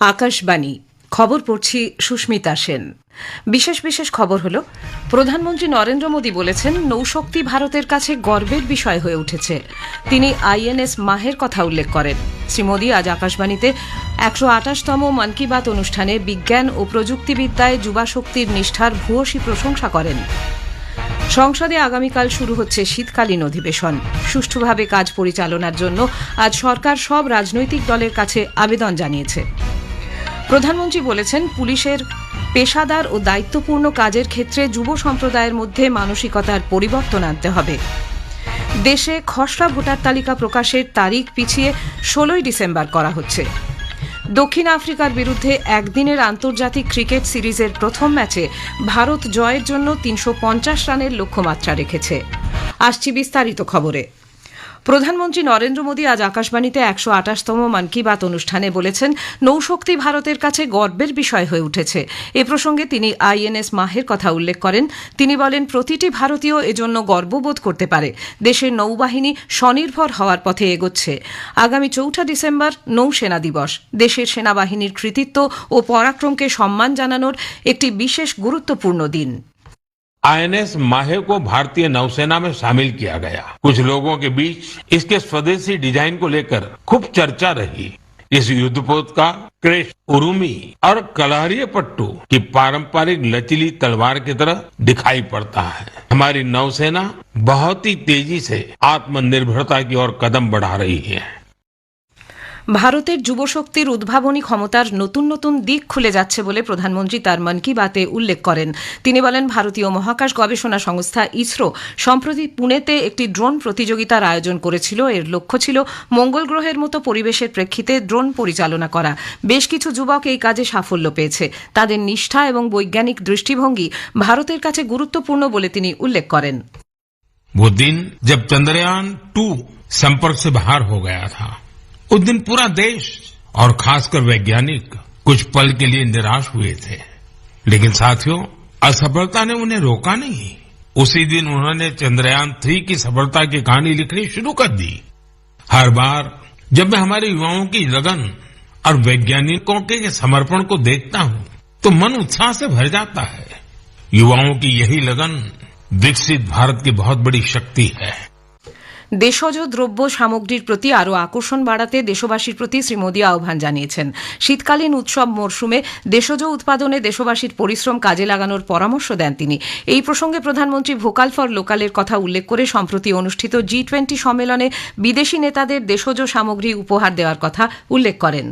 আকাশবাণী। খবর পড়ছি সুস্মিতা সেন। বিশেষ বিশেষ খবর হল, প্রধানমন্ত্রী নরেন্দ্র মোদী বলেছেন, নৌশক্তি ভারতের কাছে গর্বের বিষয় হয়ে উঠেছে। তিনি আইএনএস মাহের কথা উল্লেখ করেন। শ্রী মোদী আজ আকাশবাণীতে একশো আঠাশতম মন কি বাত অনুষ্ঠানে বিজ্ঞান ও প্রযুক্তিবিদ্যায় যুবা শক্তির নিষ্ঠার ভূয়সী প্রশংসা করেন। সংসদে আগামীকাল শুরু হচ্ছে শীতকালীন অধিবেশন। সুষ্ঠুভাবে কাজ পরিচালনার জন্য আজ সরকার সব রাজনৈতিক দলের কাছে আবেদন জানিয়েছে। প্রধানমন্ত্রী বলেছেন, পুলিশের পেশাদার ও দায়িত্বপূর্ণ কাজের ক্ষেত্রে যুব সম্প্রদায়ের মধ্যে মানসিকতার পরিবর্তন আনতে হবে। দেশে খসড়া ভোটার তালিকা প্রকাশের তারিখ পিছিয়ে ষোলোই ডিসেম্বর করা হচ্ছে। দক্ষিণ আফ্রিকার বিরুদ্ধে একদিনের আন্তর্জাতিক ক্রিকেট সিরিজের প্রথম ম্যাচে ভারত জয়ের জন্য তিনশো পঞ্চাশ রানের লক্ষ্যমাত্রা রেখেছে। আসছি বিস্তারিত খবরে। প্রধানমন্ত্রী নরেন্দ্র মোদী আজ আকাশবাণীতে একশো আঠাশতম মন কি বাত অনুষ্ঠানে বলেছেন, নৌশক্তি ভারতের কাছে গর্বের বিষয় হয়ে উঠেছে। এ প্রসঙ্গে তিনি আইএনএস মাহের কথা উল্লেখ করেন। তিনি বলেন, প্রতিটি ভারতীয় এজন্য গর্ববোধ করতে পারে। দেশের নৌবাহিনী স্বনির্ভর হওয়ার পথে এগোচ্ছে। আগামী চৌঠা ডিসেম্বর নৌসেনা দিবস। দেশের সেনাবাহিনীর কৃতিত্ব ও পরাক্রমকে সম্মান জানানোর একটি বিশেষ গুরুত্বপূর্ণ দিন। आईएनएस माहे को भारतीय नौसेना में शामिल किया गया। कुछ लोगों के बीच इसके स्वदेशी डिज़ाइन को लेकर खूब चर्चा रही। इस युद्धपोत का क्रेश, उरुमी और कलहरिय पट्टू की पारंपरिक लचीली तलवार की तरह दिखाई पड़ता है। हमारी नौसेना बहुत ही तेज़ी से आत्मनिर्भरता की ओर कदम बढ़ा रही है। ভারতের যুবশক্তির উদ্ভাবনী ক্ষমতার নতুন নতুন দিক খুলে যাচ্ছে বলে প্রধানমন্ত্রী তার মন কি বাতে উল্লেখ করেন তিনি বলেন ভারতীয় মহাকাশ গবেষণা সংস্থা ইসরো সম্প্রতি পুনেতে একটি ড্রোন প্রতিযোগিতার আয়োজন করেছিল এর লক্ষ্য ছিল মঙ্গল গ্রহের মতো পরিবেশের প্রেক্ষিতে ড্রোন পরিচালনা করা বেশ কিছু যুবক এই কাজে সাফল্য পেয়েছে তাদের নিষ্ঠা এবং বৈজ্ঞানিক দৃষ্টিভঙ্গি ভারতের কাছে গুরুত্বপূর্ণ বলে তিনি উল্লেখ করেন वो दिन जब चंद्रयान टू संपर्क से बाहर हो गया था उस दिन पूरा देश और खासकर वैज्ञानिक कुछ पल के लिए निराश हुए थे। लेकिन साथियों, असफलता ने उन्हें रोका नहीं। उसी दिन उन्होंने चंद्रयान थ्री की सफलता की कहानी लिखनी शुरू कर दी। हर बार जब मैं हमारे युवाओं की लगन और वैज्ञानिकों के समर्पण को देखता हूँ तो मन उत्साह से भर जाता है। युवाओं की यही लगन विकसित भारत की बहुत बड़ी शक्ति है। দেশজ দ্রব্য সামগ্রীর প্রতি আরও আকর্ষণ বাড়াতে দেশবাসীর প্রতি শ্রী মোদী আহ্বান জানিয়েছেন শীতকালীন উৎসব মরশুমে দেশজ উৎপাদনে দেশবাসীর পরিশ্রম কাজে লাগানোর পরামর্শ দেন তিনি এই প্রসঙ্গে প্রধানমন্ত্রী ভোকাল ফর লোকালের কথা উল্লেখ করে সম্প্রতি অনুষ্ঠিত জি টোয়েন্টি সম্মেলনে বিদেশি নেতাদের দেশজ সামগ্রী উপহার দেওয়ার কথা উল্লেখ করেন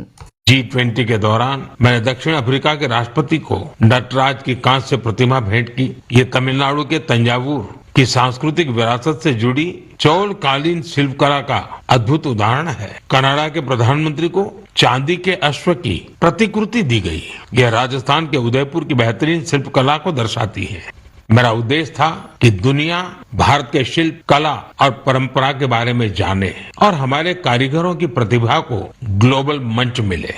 जी ट्वेंटी के दौरान मैंने दक्षिण अफ्रीका के राष्ट्रपति को नटराज की कांस्य प्रतिमा भेंट की ये तमिलनाडु के तंजावुर की सांस्कृतिक विरासत से जुड़ी चौल कालीन शिल्पकला का अद्भुत उदाहरण है। कनाडा के प्रधानमंत्री को चांदी के अश्व की प्रतिकृति दी गई। यह राजस्थान के उदयपुर की बेहतरीन शिल्पकला को दर्शाती है। मेरा उद्देश्य था कि दुनिया, भारत के शिल्प, कला और परंपरा के बारे में जाने और हमारे कारीगरों की प्रतिभा को ग्लोबल मंच मिले।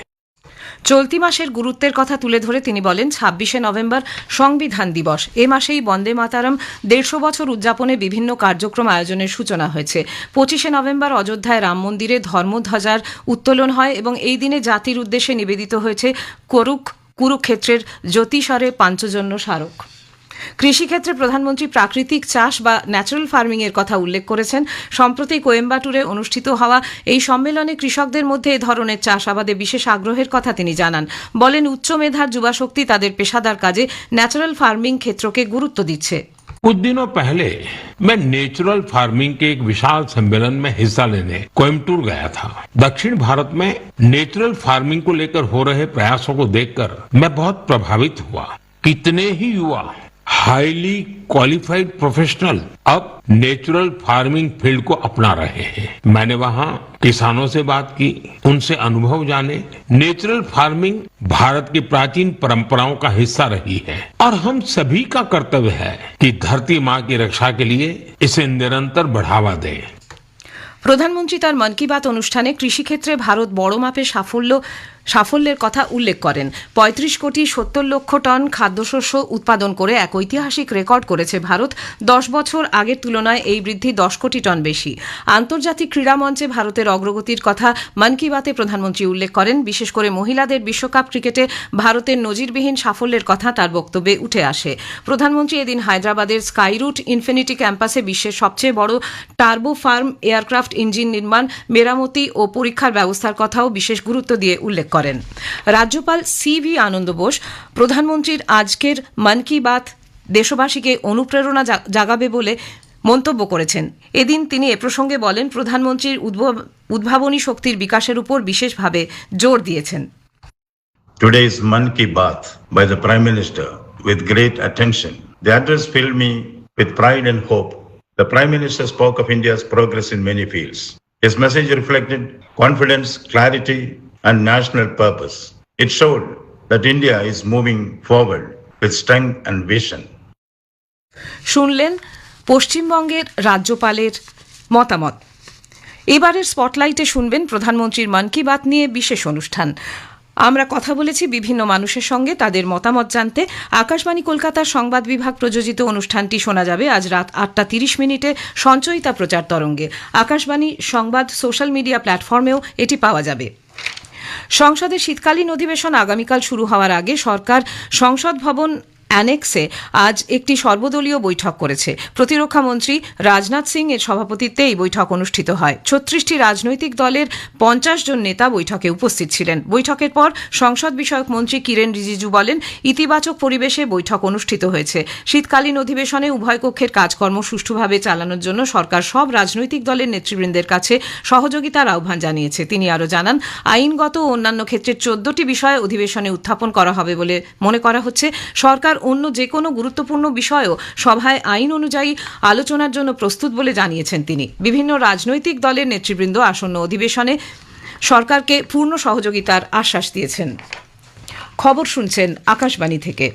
চলতি মাসের গুরুত্বের কথা তুলে ধরে তিনি বলেন, ছাব্বিশে নভেম্বর সংবিধান দিবস। এ মাসেই বন্দে মাতারম দেড়শো বছর উদযাপনে বিভিন্ন কার্যক্রম আয়োজনের সূচনা হয়েছে। পঁচিশে নভেম্বর অযোধ্যায় রাম মন্দিরে ধর্মধ্বজার উত্তোলন হয় এবং এই দিনে জাতির উদ্দেশ্যে নিবেদিত হয়েছে করুক, কুরুক্ষেত্রের জ্যোতিষরে পাঞ্চজন্য স্মারক। কৃষিক্ষেত্রে প্রধানমন্ত্রী প্রাকৃতিক চাষ বা ন্যাচারাল ফার্মিং এর কথা উল্লেখ করেছেন সম্প্রতি কোয়েম্বাটুরে অনুষ্ঠিত হওয়া এই সম্মেলনে কৃষকদের মধ্যে এ ধরনের চাষাবাদে বিশেষ আগ্রহের কথা তিনি জানান বলেন উচ্চ মেধার যুবাশক্তি তাদের পেশাদার কাজে ন্যাচারাল ফার্মিং ক্ষেত্রকে গুরুত্ব দিচ্ছে कुछ दिनों पहले मैं नेचुरल फार्मिंग के एक विशाल सम्मेलन में हिस्सा लेने कोयम्बटूर गया था दक्षिण भारत में नेचुरल फार्मिंग को लेकर हो रहे प्रयासों को देखकर मैं बहुत प्रभावित हुआ कितने ही युवा हाईली क्वालिफाइड प्रोफेशनल अब नेचुरल फार्मिंग फील्ड को अपना रहे हैं मैंने वहाँ किसानों से बात की उनसे अनुभव जाने नेचुरल फार्मिंग भारत की प्राचीन परंपराओं का हिस्सा रही है और हम सभी का कर्तव्य है कि धरती माँ की रक्षा के लिए इसे निरंतर बढ़ावा दें প্রধানমন্ত্রী তার মন কি বাত অনুষ্ঠানে কৃষিক্ষেত্রে ভারত বড় মাপের সাফল্য সাফল্যের কথা উল্লেখ করেন। পঁয়ত্রিশ কোটি সত্তর লক্ষ টন খাদ্যশস্য উৎপাদন করে এক ঐতিহাসিক রেকর্ড করেছে ভারত। দশ বছর আগের তুলনায় এই বৃদ্ধি দশ কোটি টন বেশি। আন্তর্জাতিক ক্রীড়া মঞ্চে ভারতের অগ্রগতির কথা মন কি বাতে প্রধানমন্ত্রী উল্লেখ করেন। বিশেষ করে মহিলাদের বিশ্বকাপ ক্রিকেটে ভারতের নজিরবিহীন সাফল্যের কথা তার বক্তব্যে উঠে আসে। প্রধানমন্ত্রী এদিন হায়দ্রাবাদের স্কাইরুট ইনফিনিটি ক্যাম্পাসে বিশ্বের সবচেয়ে বড় টার্বো ফার্ম এয়ারক্রাফট ইঞ্জিন নির্মাণ, মেরামতি ও পরীক্ষার ব্যবস্থার কথাও বিশেষ গুরুত্ব দিয়ে উল্লেখ করেন। রাজ্যপাল সি ভি আনন্দ বোস প্রধানমন্ত্রীর আজকের মন কি বাত দেশবাসীকে অনুপ্রেরণা জাগাবে বলে মন্তব্য করেছেন এদিন তিনি এ প্রসঙ্গে বলেন প্রধানমন্ত্রীর উদ্ভাবনী শক্তির বিকাশের উপর বিশেষভাবে জোর দিয়েছেন Today's Man Ki Baat by the Prime Minister with great attention. The address filled me with pride and hope. The Prime Minister spoke of India's progress in many fields. His message reflected confidence, clarity, and national purpose. It showed that India is moving forward with strength and vision. শুনলেন পশ্চিমবঙ্গের রাজ্যপালের মতামত এবারের স্পটলাইটে শুনবেন প্রধানমন্ত্রীর মন কি বাত নিয়ে বিশেষ অনুষ্ঠান আমরা কথা বলেছি বিভিন্ন মানুষের সঙ্গে, তাদের মতামত জানতে আকাশবাণী কলকাতার সংবাদ বিভাগ প্রযোজিত অনুষ্ঠানটি শোনা যাবে আজ রাত আটটা তিরিশ মিনিটে সঞ্চয়িতা প্রচার তরঙ্গে আকাশবাণী সংবাদ সোশ্যাল মিডিয়া প্ল্যাটফর্মেও এটি পাওয়া যাবে সংসদের শীতকালীন অধিবেশন আগামীকাল শুরু হওয়ার আগে সরকার সংসদ ভবন অ্যানেক্সে আজ একটি সর্বদলীয় বৈঠক করেছে। প্রতিরক্ষা মন্ত্রী রাজনাথ সিং এর সভাপতিত্বে এই বৈঠক অনুষ্ঠিত হয়। ছত্রিশটি রাজনৈতিক দলের পঞ্চাশ জন নেতা বৈঠকে উপস্থিত ছিলেন। বৈঠকের পর সংসদ বিষয়ক মন্ত্রী কিরেন রিজিজু বলেন, ইতিবাচক পরিবেশে বৈঠক অনুষ্ঠিত হয়েছে। শীতকালীন অধিবেশনে উভয় কক্ষের কাজকর্ম সুষ্ঠুভাবে চালানোর জন্য সরকার সব রাজনৈতিক দলের নেতৃবৃন্দের কাছে সহযোগিতার আহ্বান জানিয়েছে। তিনি আরও জানান, আইনগত ও অন্যান্য ক্ষেত্রে চোদ্দটি বিষয়ে অধিবেশনে উত্থাপন করা হবে বলে মনে করা হচ্ছে। সরকার অন্য যে কোনো গুরুত্বপূর্ণ বিষয়েও সভায় আইন অনুযায়ী আলোচনার জন্য প্রস্তুত বলে জানিয়েছেন তিনি। বিভিন্ন রাজনৈতিক দলের নেতৃবৃন্দ আসন্ন অধিবেশনে সরকারকে পূর্ণ সহযোগিতার আশ্বাস দিয়েছেন। খবর শুনছেন আকাশবাণী থেকে।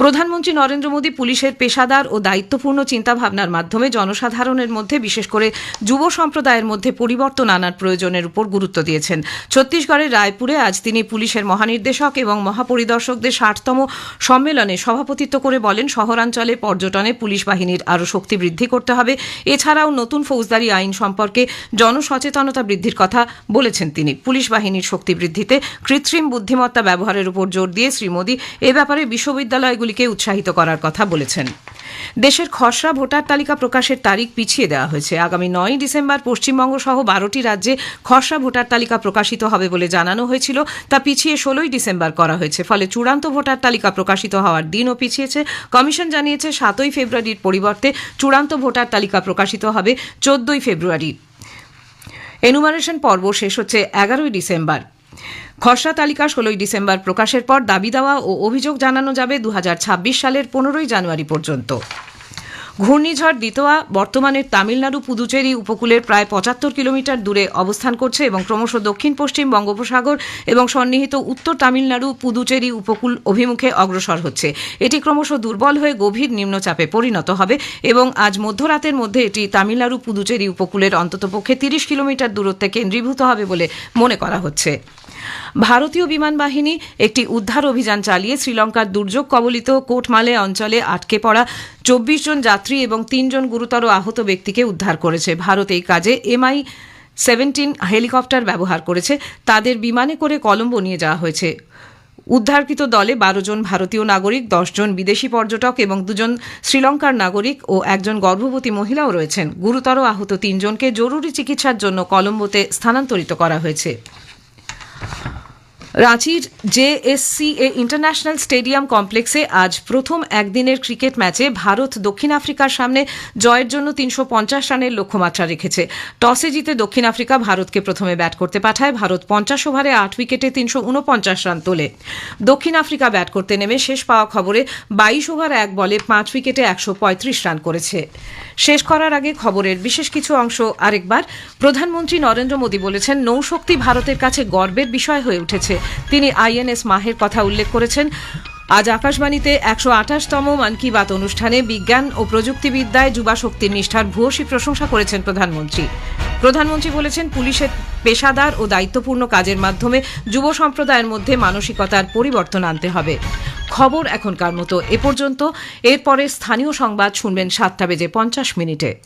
প্রধানমন্ত্রী নরেন্দ্র মোদী পুলিশের পেশাদার ও দায়িত্বপূর্ণ চিন্তাভাবনার মাধ্যমে জনসাধারণের মধ্যে, বিশেষ করে যুব সম্প্রদায়ের মধ্যে পরিবর্তন আনার প্রয়োজনের উপর গুরুত্ব দিয়েছেন। ছত্তিশগড়ের রায়পুরে আজ তিনি পুলিশের মহানির্দেশক এবং মহাপরিদর্শকদের ষাটতম সম্মেলনে সভাপতিত্ব করে বলেন, শহরাঞ্চলে পর্যটনে পুলিশ বাহিনীর আরও শক্তি বৃদ্ধি করতে হবে। এছাড়াও নতুন ফৌজদারি আইন সম্পর্কে জনসচেতনতা বৃদ্ধির কথা বলেছেন তিনি। পুলিশ বাহিনীর শক্তি বৃদ্ধিতে কৃত্রিম বুদ্ধিমত্তা ব্যবহারের উপর জোর দিয়ে শ্রী মোদী এ ব্যাপারে বিশ্ববিদ্যালয়গুলিকে উৎসাহিত করার কথা বলেছেন। দেশের খসড়া ভোটার তালিকা প্রকাশের তারিখ পিছিয়ে দেওয়া হয়েছে। আগামী নয় ডিসেম্বর পশ্চিমবঙ্গ সহ বারোটি রাজ্যে খসড়া ভোটার তালিকা প্রকাশিত হবে বলে জানানো হয়েছিল। তা পিছিয়ে ষোলোই ডিসেম্বর করা হয়েছে। ফলে চূড়ান্ত ভোটার তালিকা প্রকাশিত হওয়ার দিনও পিছিয়েছে। কমিশন জানিয়েছে, সাতই ফেব্রুয়ারির পরিবর্তে চূড়ান্ত ভোটার তালিকা প্রকাশিত হবে চোদ্দই ফেব্রুয়ারি। এনুমারেশন পর্ব শেষ হচ্ছে এগারোই ডিসেম্বর। খসড়া তালিকা ষোলোই ডিসেম্বর প্রকাশের পর দাবি দেওয়া ও অভিযোগ জানানো যাবে দু হাজার ছাব্বিশ সালের পনেরোই জানুয়ারি পর্যন্ত। ঘূর্ণিঝড় দিতোয়া বর্তমানে তামিলনাড়ু পুদুচেরি উপকূলের প্রায় পঁচাত্তর কিলোমিটার দূরে অবস্থান করছে এবং ক্রমশ দক্ষিণ, পশ্চিম বঙ্গোপসাগর এবং সন্নিহিত উত্তর তামিলনাড়ু পুদুচেরি উপকূল অভিমুখে অগ্রসর হচ্ছে। এটি ক্রমশ দুর্বল হয়ে গভীর নিম্নচাপে পরিণত হবে এবং আজ মধ্যরাতের মধ্যে এটি তামিলনাড়ু পুদুচেরি উপকূলের অন্ততপক্ষে তিরিশ কিলোমিটার দূরত্বে কেন্দ্রীভূত হবে বলে মনে করা হচ্ছে। ভারতীয় বিমান বাহিনী একটি উদ্ধার অভিযান চালিয়ে শ্রীলঙ্কার দুর্যোগ কবলিত কোটমালে অঞ্চলে আটকে পড়া চব্বিশ জন যাত্রী এবং তিনজন গুরুতর আহত ব্যক্তিকে উদ্ধার করেছে। ভারত এই কাজে এমআই সেভেন্টিন হেলিকপ্টার ব্যবহার করেছে। তাদের বিমানে করে কলম্বো নিয়ে যাওয়া হয়েছে। উদ্ধারকৃত দলে বারো জন ভারতীয় নাগরিক জন বিদেশি পর্যটক এবং দুজন শ্রীলঙ্কার নাগরিক ও একজন গর্ভবতী মহিলাও রয়েছেন। গুরুতর আহত তিনজনকে জরুরি চিকিৎসার জন্য কলম্বোতে স্থানান্তরিত করা হয়েছে। রাঁচির জেএসসিএ ইন্টারন্যাশনাল স্টেডিয়াম কমপ্লেক্সে আজ প্রথম একদিনের ক্রিকেট ম্যাচে ভারত দক্ষিণ আফ্রিকার সামনে জয়ের জন্য তিনশো পঞ্চাশ রানের লক্ষ্যমাত্রা রেখেছে। টসে জিতে দক্ষিণ আফ্রিকা ভারতকে প্রথমে ব্যাট করতে পাঠায়। ভারত পঞ্চাশ ওভারে আট উইকেটে তিনশো উনপঞ্চাশ রান তোলে। দক্ষিণ আফ্রিকা ব্যাট করতে নেমে শেষ পাওয়া খবরে বাইশ ওভার এক বলে পাঁচ উইকেটে একশো পঁয়ত্রিশ রান করেছে। শেষ করার আগে খবরের বিশেষ কিছু অংশ আরেকবার। প্রধানমন্ত্রী নরেন্দ্র মোদী বলেছেন, নৌশক্তি ভারতের কাছে গর্বের বিষয় হয়ে উঠেছে। তিনি আইএনএস মাহের কথা উল্লেখ করেছেন। আজ আকাশবাণীতে একশো আঠাশতম মন কি বাত অনুষ্ঠানে বিজ্ঞান ও প্রযুক্তিবিদ্যায় যুবা শক্তির নিষ্ঠার ভূয়সী প্রশংসা করেছেন প্রধানমন্ত্রী। প্রধানমন্ত্রী বলেছেন, পুলিশের পেশাদার ও দায়িত্বপূর্ণ কাজের মাধ্যমে যুব সম্প্রদায়ের মধ্যে মানসিকতার পরিবর্তন আনতে হবে। খবর এখনকার মতো এ পর্যন্ত। এরপরে স্থানীয় সংবাদ শুনবেন সাতটা বেজে পঞ্চাশ মিনিটে।